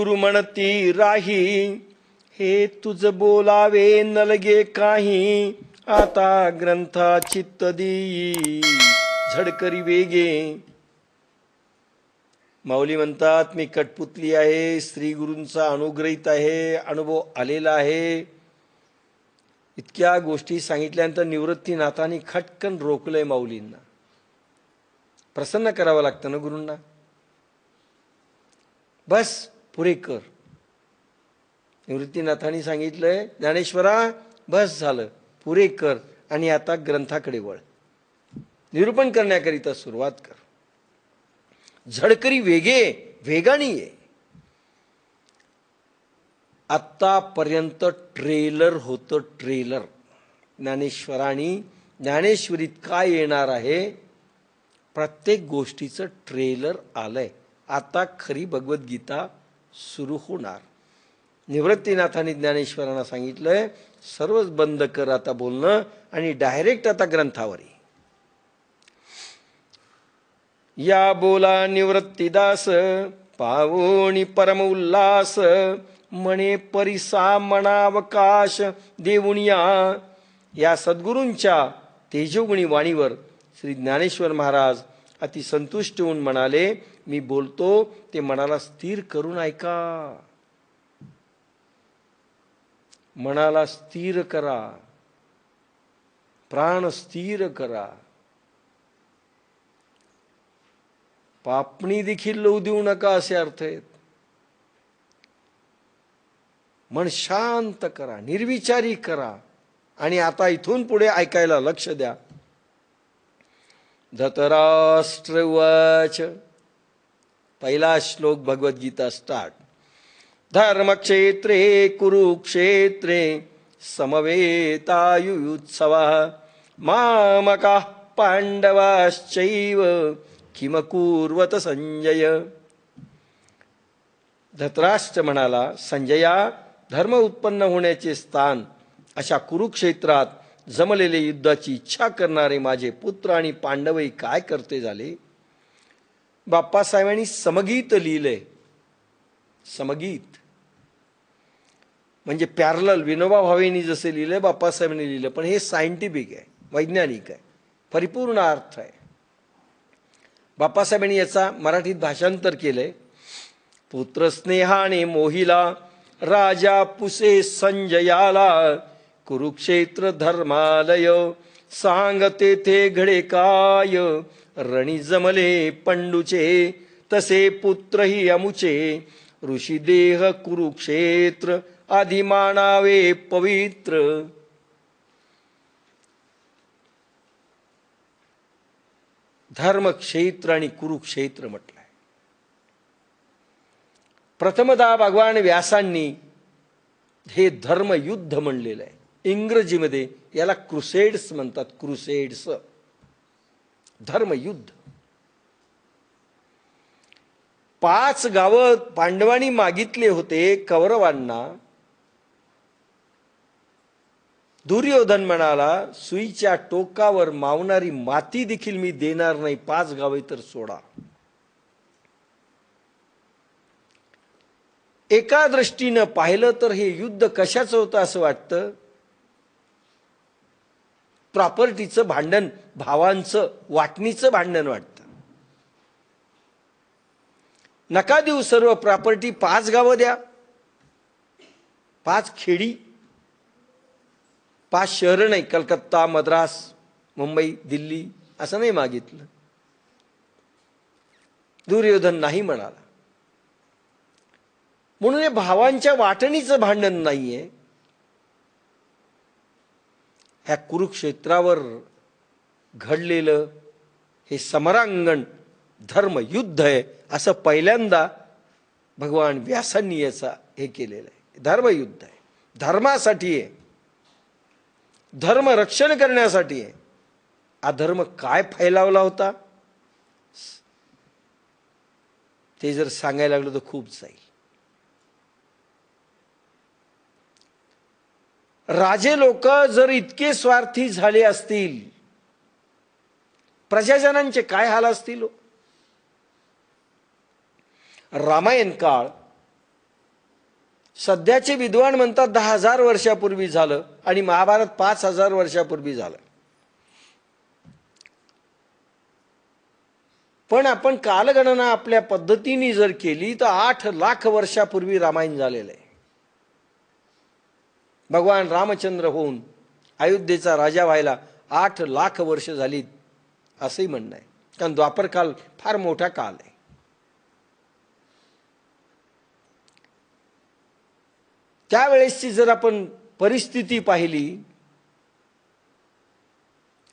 गुरु म्हणती राही हे तुझ बोलावे नलगे काही. आता ग्रंथा चित्त देई झडकरी वेगे. माऊली म्हणतात मी कटपुतली आहे श्री गुरूंचा अनुग्रहित आहे अनुभव आलेला आहे. इतक्या गोष्टी सांगितल्यानंतर निवृत्तीनाथांनी खटकन रोखलंय माऊलींना. प्रसन्न करावं लागतं ना गुरूंना? बस पुरे कर निवृत्तीनाथांनी सांगितलंय ज्ञानेश्वरा बस झालं. पुरे कर आणि आता ग्रंथाकडे वळ. निरूपण करण्याकरिता सुरुवात कर. झडकरी वेगे वेगाने ये. आत्तापर्यंत ट्रेलर होतं ट्रेलर. ज्ञानेश्वरांनी ज्ञानेश्वरीत काय येणार आहे? प्रत्येक गोष्टीचं ट्रेलर आलंय. आता खरी भगवद्गीता सुरू होणार. निवृत्तीनाथांनी ज्ञानेश्वरांना सांगितलंय सर्वच बंद कर आता बोलणं आणि डायरेक्ट आता ग्रंथावर. या बोला निवृत्तीदास पावोणी परम उल्हास म्हणे परिसा मनावकाश देऊनिया या सद्गुरूंच्या तेजोगुणी वाणीवर श्री ज्ञानेश्वर महाराज अति संतुष्ट होऊन म्हणाले मी बोलतो ते मनाला स्थिर करून ऐका. मनाला स्थिर करा. प्राण स्थिर करा. पापणी देखील लवू देऊ नका असे अर्थ आहेत. मन शांत करा निर्विचारी करा. आणि आता इथून पुढे ऐकायला लक्ष द्या. धतराष्ट्रवाच. पहिला श्लोक भगवद्गीता स्टार्ट धर्मक्षेत्रे कुरुक्षेत्रे समवेतायुत्सव मामका पांडवाश्चैव किमकुर्वत संजय. धतराष्ट्र म्हणाला संजया धर्म उत्पन्न होण्याचे स्थान अशा कुरुक्षेत्रात जमलेले युद्धाची इच्छा करणारे माझे पुत्र आणि पांडवही काय करते झाले? बाप्पासाहेबांनी समगीत लिहिलंय समगीत. म्हणजे पॅरल विनोबा भावेनी जसे लिहिलंय बाप्पासाहेबांनी लिहिलं पण हे सायंटिफिक आहे वैज्ञानिक आहे परिपूर्ण अर्थ आहे. बाप्पासाहेबांनी याचा मराठीत भाषांतर केलंय पुत्रस्नेहाने मोहिला राजा पुसे संजयाला कुरुक्षेत्र धर्मालय सांग तेथे घडे काय. रणी जमले पंडूचे तसे पुत्रही अमुचे. ऋषी देह कुरुक्षेत्र आधी मानावे पवित्र. धर्मक्षेत्र आणि कुरुक्षेत्र म्हटलंय. प्रथमदा भगवान व्यासांनी हे धर्मयुद्ध म्हणलेलं आहे. इंग्रजीमध्ये याला क्रुसेड्स म्हणतात क्रुसेड्स. धर्मयुद्ध पाच गावं पांडवांनी मागितले होते कौरवांना. दुर्योधन म्हणाला सुईच्या टोकावर मावणारी माती देखील मी देणार नाही पाच गावे तर सोडा. एका दृष्टीनं पाहिलं तर हे युद्ध कशाचं होतं असं वाटतं? प्रॉपर्टीचं भांडण भावांचं वाटणीचं भांडण वाटतं. नका देऊ सर्व प्रॉपर्टी पाच गावं द्या. पाच खेडी. पाच शहरं नाही कलकत्ता मद्रास मुंबई दिल्ली असं नाही मागितलं. दुर्योधन नाही म्हणाला. म्हणून हे भावांच्या वाटणीचं भांडण नाहीये. ह्या कुरुक्षेत्रावर घडलेलं हे समरांगण धर्मयुद्ध आहे असं पहिल्यांदा भगवान व्यासांनी याचा हे केलेलं आहे. धर्मयुद्ध आहे. धर्मासाठी आहे. धर्म रक्षण करण्यासाठी आहे. अधर्म काय फैलावला होता? ते जर सांगायला लागलं तर खूप जाईल. राजे लोक जर इतके स्वार्थी झाले असतील प्रजाजनांचे काय हाल असतील हो? रामायण काळ सध्याचे विद्वान म्हणतात दहा हजार वर्षापूर्वी झालं आणि महाभारत पाच हजार वर्षापूर्वी झालं. पण आपण कालगणना आपल्या पद्धतीने जर केली तर आठ लाख वर्षापूर्वी रामायण झालेलं आहे. भगवान रामचंद्र होऊन अयोध्येचा राजा व्हायला आठ लाख वर्ष झाली असंही म्हणणं आहे. कारण द्वापरकाल फार मोठा काल आहे. त्यावेळेसची जर आपण परिस्थिती पाहिली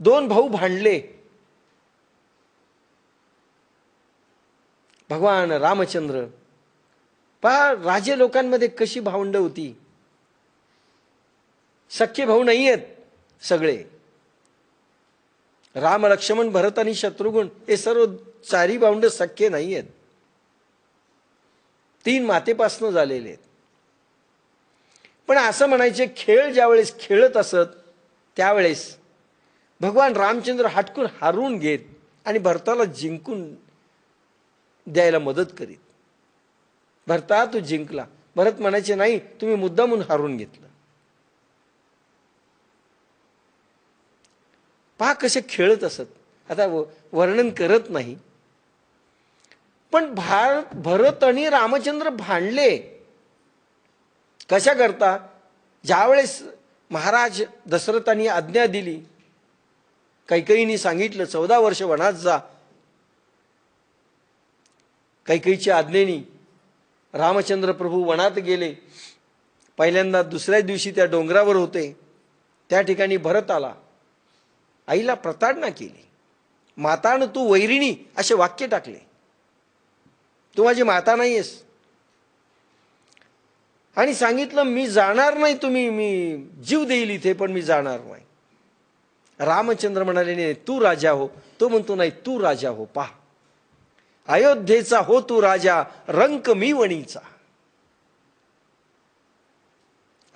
दोन भाऊ भांडले. भगवान रामचंद्र पहा राजे लोकांमध्ये कशी भावंड होती. सख्खे भाऊ नाही आहेत सगळे. राम लक्ष्मण भरत आणि शत्रुघ्न हे सर्व चारी भाऊंड सख्खे नाही आहेत तीन मातेपासनं झालेले आहेत. पण असं म्हणायचे खेळ ज्यावेळेस खेळत असत त्यावेळेस भगवान रामचंद्र हटकून हारून घेत आणि भरताला जिंकून द्यायला मदत करीत. भरता तू जिंकला. भरत म्हणायचे नाही तुम्ही मुद्दामून हारून घेतलं. पहा कसे खेळत असत. आता व- वर्णन करत नाही. पण भारत भरत आणि रामचंद्र भांडले. कशा करता? ज्यावेळेस महाराज दशरथांनी आज्ञा दिली. कैकईनी सांगितलं चौदा वर्ष वनात जा. कैकईच्या आज्ञेनी रामचंद्र प्रभू वनात गेले. पहिल्यांदा दुसऱ्या दिवशी त्या डोंगरावर होते. त्या ठिकाणी भरत आला. आईला प्रताडणा केली. मातान तू वैरिणी असे वाक्य टाकले. तू माझी माता नाहीयेस. आणि सांगितलं मी जाणार नाही तुम्ही मी जीव देईल इथे पण मी जाणार नाही. रामचंद्र म्हणाले नाही तू राजा हो. तो म्हणतो नाही तू राजा हो पहा. अयोध्येचा हो तू राजा रंक मी वणीचा.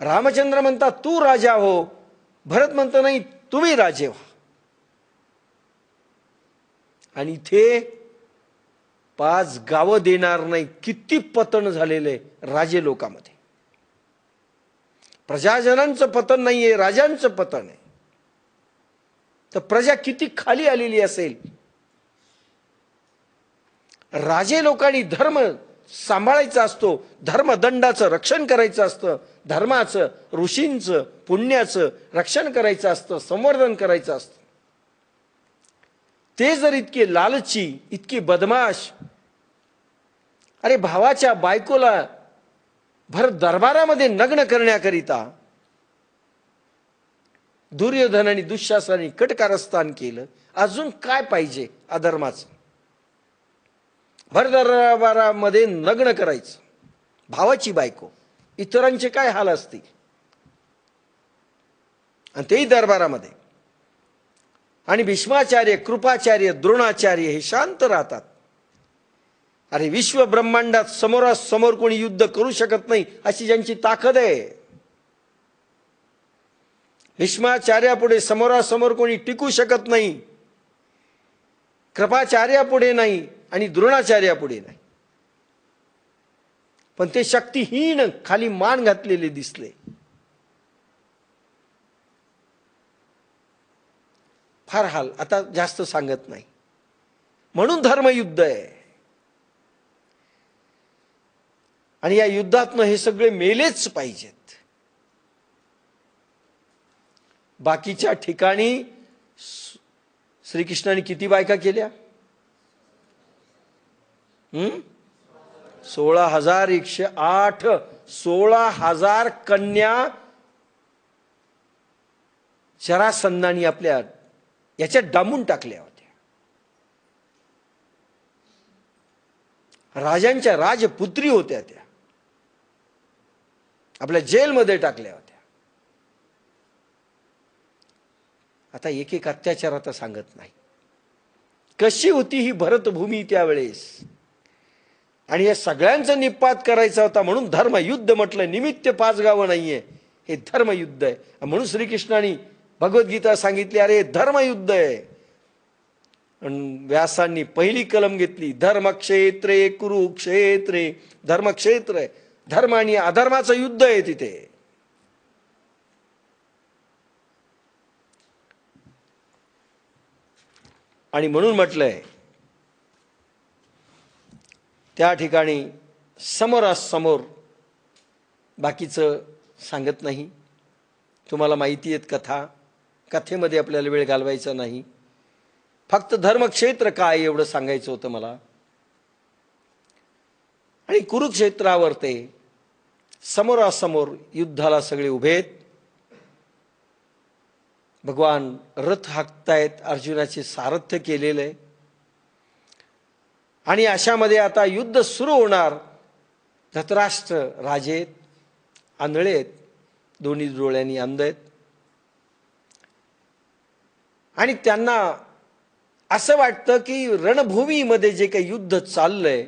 रामचंद्र म्हणता तू राजा हो. भरत म्हणतो नाही तुम्ही राजे व्हा. आणि इथे पाच गावं देणार नाही किती पतन झालेले राजे लोकामध्ये. प्रजाजनांचं पतन नाहीये राजांचं पतन आहे. तर प्रजा किती खाली आलेली असेल? राजे लोकांनी धर्म सांभाळायचा असतो धर्मदंडाचं रक्षण करायचं असतं धर्माचं ऋषींचं पुण्याचं रक्षण करायचं असतं संवर्धन करायचं असतं. ते जर इतके लालची इतकी बदमाश अरे भावाच्या बायकोला भर दरबारामध्ये नग्न करण्याकरिता दुर्योधन आणि दुःशासनाने कटकारस्थान केलं. अजून काय पाहिजे अधर्माचं? भर दरबारामध्ये नग्न करायचं. भावाची बायको इतरांचे काय हाल असतील? आणि तेही दरबारामध्ये. आणि भीष्माचार्य कृपाचार्य द्रोणाचार्य हे शांत राहतात. अरे विश्व ब्रह्मांडात समोरासमोर कोणी युद्ध करू शकत नाही अशी ज्यांची ताकद आहे. भीष्माचार्यापुढे समोरासमोर कोणी टिकू शकत नाही. कृपाचार्यापुढे नाही आणि द्रोणाचार्यापुढे नाही. पण ते शक्तीहीन खाली मान घातलेले दिसले. फार हाल. आता जास्त सांगत नाही. म्हणून धर्मयुद्ध आहे. आणि या युद्धातनं हे सगळे मेलेच पाहिजेत. बाकीच्या ठिकाणी श्रीकृष्णाने किती बायका केल्या? सोळा हजार एकशे आठ सोळा हजार कन्या शरासंधानी आपल्या याच्यात डांबून टाकल्या होत्या. राजांच्या राजपुत्री होत्या त्या. आपल्या जेलमध्ये टाकल्या होत्या. आता एक एक अत्याचार आता सांगत नाही. कशी होती ही भरतभूमी त्यावेळेस? आणि या सगळ्यांचा निपात करायचा होता म्हणून धर्मयुद्ध म्हटलं निमित्त पाच गावं नाहीये. हे धर्मयुद्ध आहे. म्हणून श्रीकृष्णाने भगवद्गीता सांगितली अरे धर्मयुद्ध आहे. व्यासांनी पहिली कलम घेतली धर्मक्षेत्रे कुरुक्षेत्रे धर्मक्षेत्र आहे. धर्म आणि अधर्माचं युद्ध आहे तिथे. आणि म्हणून म्हटलंय त्या ठिकाणी समोरासमोर बाकीचं सांगत नाही. तुम्हाला माहिती आहेत कथा. कथेमध्ये आपल्याला वेळ घालवायचा नाही. फक्त धर्मक्षेत्र काय एवढं सांगायचं होतं मला. आणि कुरुक्षेत्रावर ते समोरासमोर युद्धाला सगळे उभे आहेत. भगवान रथ हाकतायत अर्जुनाचे सारथ्य केलेलं आहे. आणि अशामध्ये आता युद्ध सुरू होणार. धतराष्ट्र राजेत आंधळे आहेत दोन्ही डोळ्यांनी अंध आहेत. आणि त्यांना असं वाटतं की रणभूमीमध्ये जे काही युद्ध चाललंय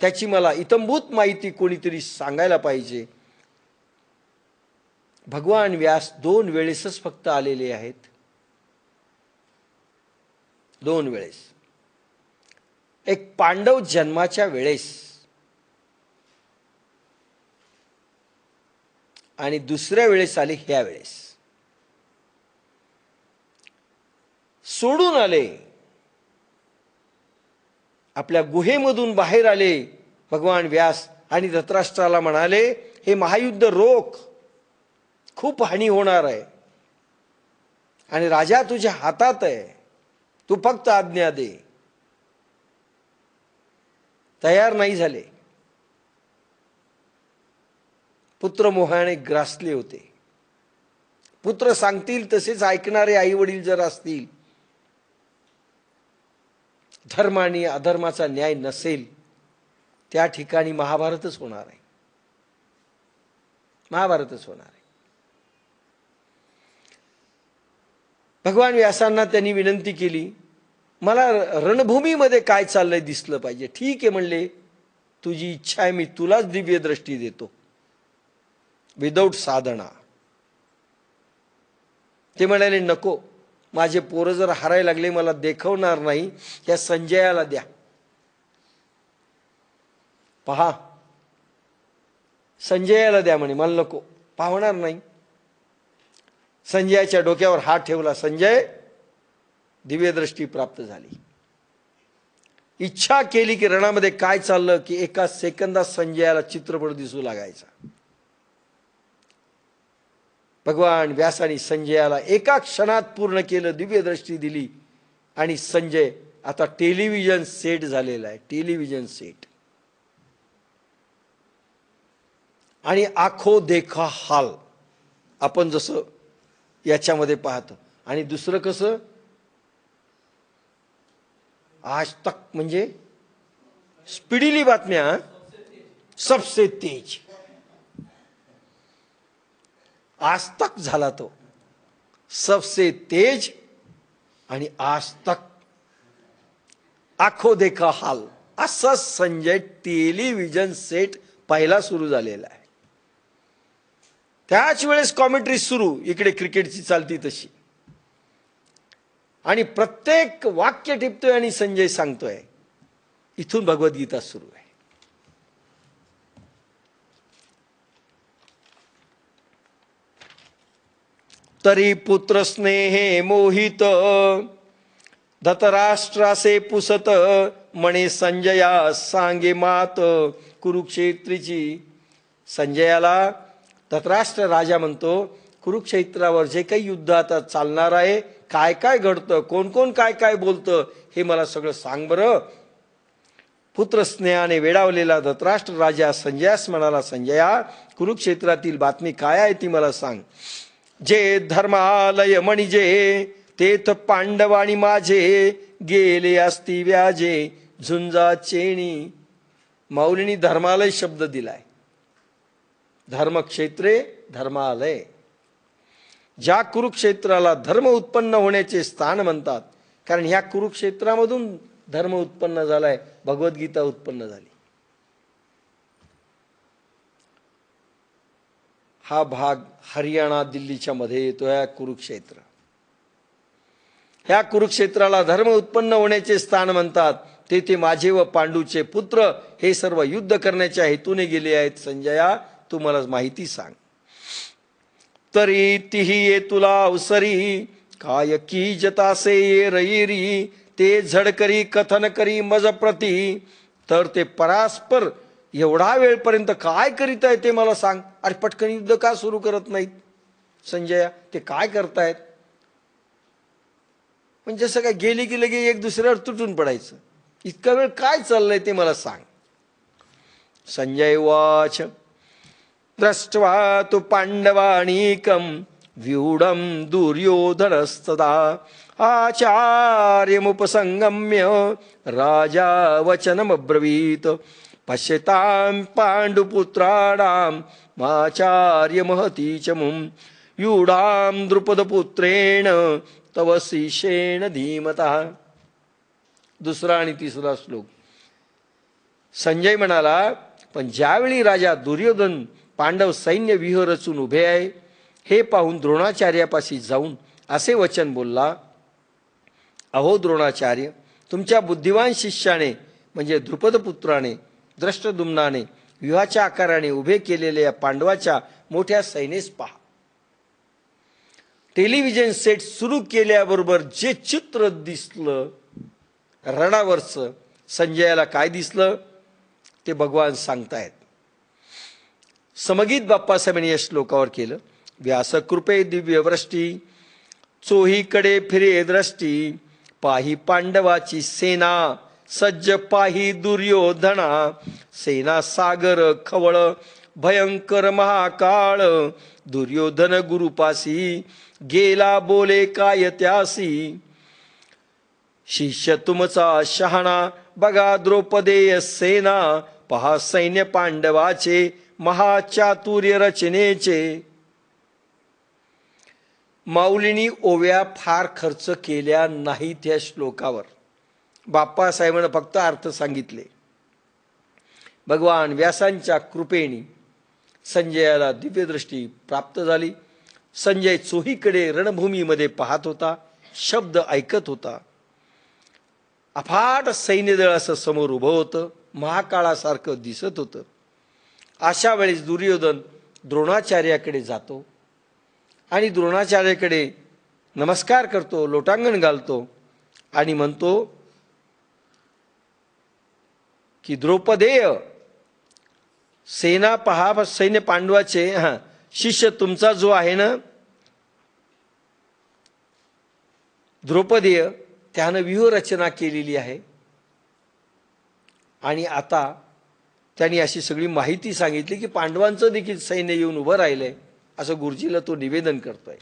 त्याची मला इतंभूत माहिती कोणीतरी सांगायला पाहिजे. भगवान व्यास दोन वेळेसच फक्त आलेले आहेत. दोन वेळेस. एक पांडव जन्माच्या वेळेस. आणि दुसऱ्या वेळेस आले ह्या वेळेस. सोडून आले. आपल्या गुहेमधून बाहेर आले. भगवान व्यास आणि धत्राष्ट्राला म्हणाले हे महायुद्ध रोख. खूप हानी होणार आहे. आणि राजा तुझ्या हातात आहे. तू फक्त आज्ञा दे. तयार नाही झाले. पुत्र मोहाने ग्रासले होते. पुत्र सांगतील तसेच ऐकणारे आई वडील जर असतील धर्म आणि अधर्माचा न्याय नसेल त्या ठिकाणी महाभारतच होणार आहे. महाभारतच होणार आहे. भगवान व्यासांना त्यांनी विनंती केली मला रणभूमीमध्ये काय चाललंय दिसलं पाहिजे? ठीक आहे म्हणले तुझी इच्छा आहे मी तुलाच दिव्य दृष्टी देतो. विदाऊट साधना. ते म्हणाले नको. माझे पोरं जर हारायला लागले मला देखवणार नाही या संजयाला द्या. पहा. संजयाला द्या म्हणे मला नको. पाहणार नाही. संजयाच्या डोक्यावर हात ठेवला संजय दिव्यदृष्टी प्राप्त झाली. इच्छा केली की रणामध्ये काय चाललं की एका सेकंदात संजयाला चित्रपट दिसू लागायचा. भगवान व्यासाने संजयाला एका क्षणात पूर्ण केलं दिव्यदृष्टी दिली आणि संजय आता टेलिव्हिजन सेट झालेला आहे टेलिव्हिजन सेट. आणि आखो देखा हाल आपण जसं याच्यामध्ये पाहतो. आणि दुसरं कसं? आज तक म्हणजे स्पिडिली बातम्या सबसे तेज. आज तक झाला तो. सबसे तेज आणि आज तक. आखो देखा हाल. असा संजय टेलिव्हिजन सेट पहिला सुरू झालेला आहे. त्याच वेळेस कॉमेंट्री सुरू. इकडे क्रिकेटची चालती तशी. आणि प्रत्येक वाक्य टिपतोय आणि संजय सांगतोय. इथून भगवद्गीता सुरू आहे. तरी पुत्र स्नेहे मोहित धतराष्ट्रासे पुसत म्हणे संजया सांगे मात कुरुक्षेत्रीची. संजयाला धतराष्ट्र राजा म्हणतो कुरुक्षेत्रावर जे काही युद्ध आता चालणार आहे काय काय घडतं कोण कोण काय काय बोलतं हे मला सगळं सांग बरं. पुत्रस्नेहाने वेडावलेला धतराष्ट्र राजा संजयास म्हणाला संजया कुरुक्षेत्रातील बातमी काय आहे ती मला सांग. जे धर्मालय म्हणजे तेथ पांडवाणी माझे. गेले असती व्याजे झुंजा चेणी. माऊलीनी धर्मालय शब्द दिलाय. धर्मक्षेत्रे धर्मालय. ज्या कुरुक्षेत्राला धर्म उत्पन्न होण्याचे स्थान म्हणतात कारण ह्या कुरुक्षेत्रामधून धर्म उत्पन्न झालाय भगवद्गीता उत्पन्न झाली. हा भाग हरियाणा दिल्लीच्या मध्ये येतो ह्या कुरुक्षेत्र. ह्या कुरुक्षेत्राला धर्म उत्पन्न होण्याचे स्थान म्हणतात. तेथे माझे व पांडूचे पुत्र हे सर्व युद्ध करण्याच्या हेतूने गेले आहेत. संजया तू मला माहिती सांग. तरी तिही ये तुला अवसरी काय की जतासे ये रईरी ते झडकरी कथन करी मज प्रती तर ते परास्पर एवढा वेळपर्यंत काय करीत आहे ते मला सांग. अरे पटकन युद्ध का सुरू करत नाहीत? संजया ते काय करतायत? म्हणजे जसं काय गेली की लगे एक दुसऱ्यावर तुटून पडायचं? इतका वेळ काय चाललंय ते मला सांग. संजय वाच दृष्ट्वा तु पाण्डवाणीकं व्यूढं दुर्योधनस्तदा. आचार्यमुपसङ्गम्य राजा वचनमब्रवीत् पश्यतां पाण्डुपुत्राणां माचार्यमहती मुं यूढां द्रुपदपुत्रेण तव शिषेण धीमतः. दुसरा आणि तिसरा श्लोक. संजय म्हणाला पण ज्यावेळी राजा दुर्योधन पांडव सैन्य विह रचून उभे आहे हे पाहून द्रोणाचार्यापाशी जाऊन असे वचन बोलला अहो द्रोणाचार्य तुमच्या बुद्धिवान शिष्याने म्हणजे द्रुपदपुत्राने द्रष्टदुम्नाने व्यूहाच्या आकाराने उभे केलेल्या या पांडवाच्या मोठ्या सैनेस पहा. टेलिव्हिजन सेट सुरू केल्याबरोबर जे चित्र दिसलं रणावरचं संजयाला काय दिसलं ते भगवान सांगतायत. समगीत बाप्पासाहेबांनी या श्लोकावर केलं. व्यासकृपे दिव्यवृष्टी चोहीकडे फिरे दृष्टी पाही पांडवाची सेना सज्ज पाही दुर्योधना सेना सागर खवळ भयंकर महाकाळ दुर्योधन गुरुपासी गेला बोले काय त्यासी. शिष्य तुमचा शहाणा बघा द्रौपदेय सेना पहा सैन्य पांडवाचे महाचातुर्य रचनेचे. माऊलीनी ओव्या फार खर्च केल्या नाहीत या श्लोकावर. बाप्पासाहेबांना फक्त अर्थ सांगितले. भगवान व्यासांच्या कृपेने संजयाला दिव्यदृष्टी प्राप्त झाली. संजय चोहीकडे रणभूमीमध्ये पाहत होता शब्द ऐकत होता. अफाट सैन्यदळ असं समोर उभं होतं महाकाळासारखं दिसत होतं. अशा वेळेस दुर्योधन द्रोणाचार्याकडे जातो आणि द्रोणाचार्याकडे नमस्कार करतो लोटांगण घालतो आणि म्हणतो की द्रौपदेय सेना पहा सैन्य पांडवाचे हा शिष्य तुमचा जो आहे ना द्रौपदेय त्यानं व्यूहरचना केलेली आहे. आणि आता त्यांनी अशी सगळी माहिती सांगितली की पांडवांचं देखील सैन्य येऊन उभं राहिलंय असं गुरुजीला तो निवेदन करतोय.